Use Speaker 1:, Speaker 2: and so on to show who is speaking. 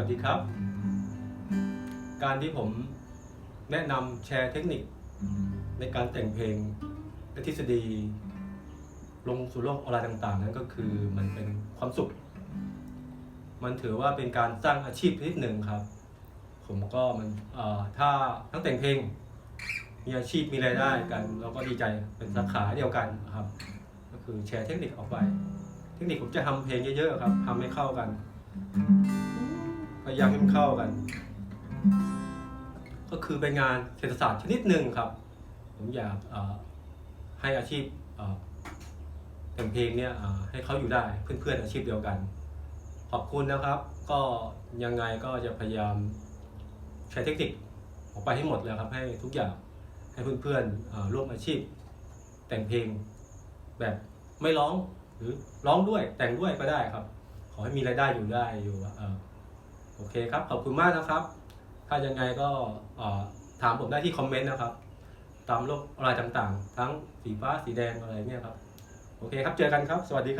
Speaker 1: วัสดีครับ การที่ผมแนะนำแชร์เทคนิค ในการแต่งเพลงและทฤษฎี ลงสู่โลกออนไลน์ต่างๆ นั้นก็คือมันเป็นความสุข มันถือว่าเป็นการสร้างอาชีพชนิดหนึ่งครับ ผมก็มันถ้าทั้งแต่งเพลง มีอาชีพมีรายได้กัน เราก็ดีใจเป็นสาขาเดียวกันครับ ก็คือแชร์เทคนิคออกไป เทคนิคผมจะทำเพลงเยอะๆครับทำให้เข้ากัน ยายามให้มันเข้ากัน ก็คือเป็นงานเศรษฐศาสตร์ชนิดหนึ่งครับ ผมอยากให้อาชีพแต่งเพลงเนี่ยให้เขาอยู่ได้เพื่อนๆอาชีพเดียวกัน ขอบคุณนะครับ ก็ยังไงก็จะพยายามใช้เทคนิคออกไปให้หมดแล้วครับ ให้ทุกอย่างให้เพื่อนๆเอ่อร่วมอาชีพ แต่งเพลงแบบไม่ร้องหรือร้องด้วยแต่งด้วยก็ได้ครับ ขอให้มีรายได้อยู่ได้อยู่ โอเคครับ ขอบคุณมากนะครับ ถ้ายังไงก็ถามผมได้ที่คอมเมนต์นะครับ ตามโลกอะไรต่างๆ ทั้งสีฟ้าสีแดงอะไรเนี่ยครับ โอเคครับ เจอกันครับ สวัสดีครับ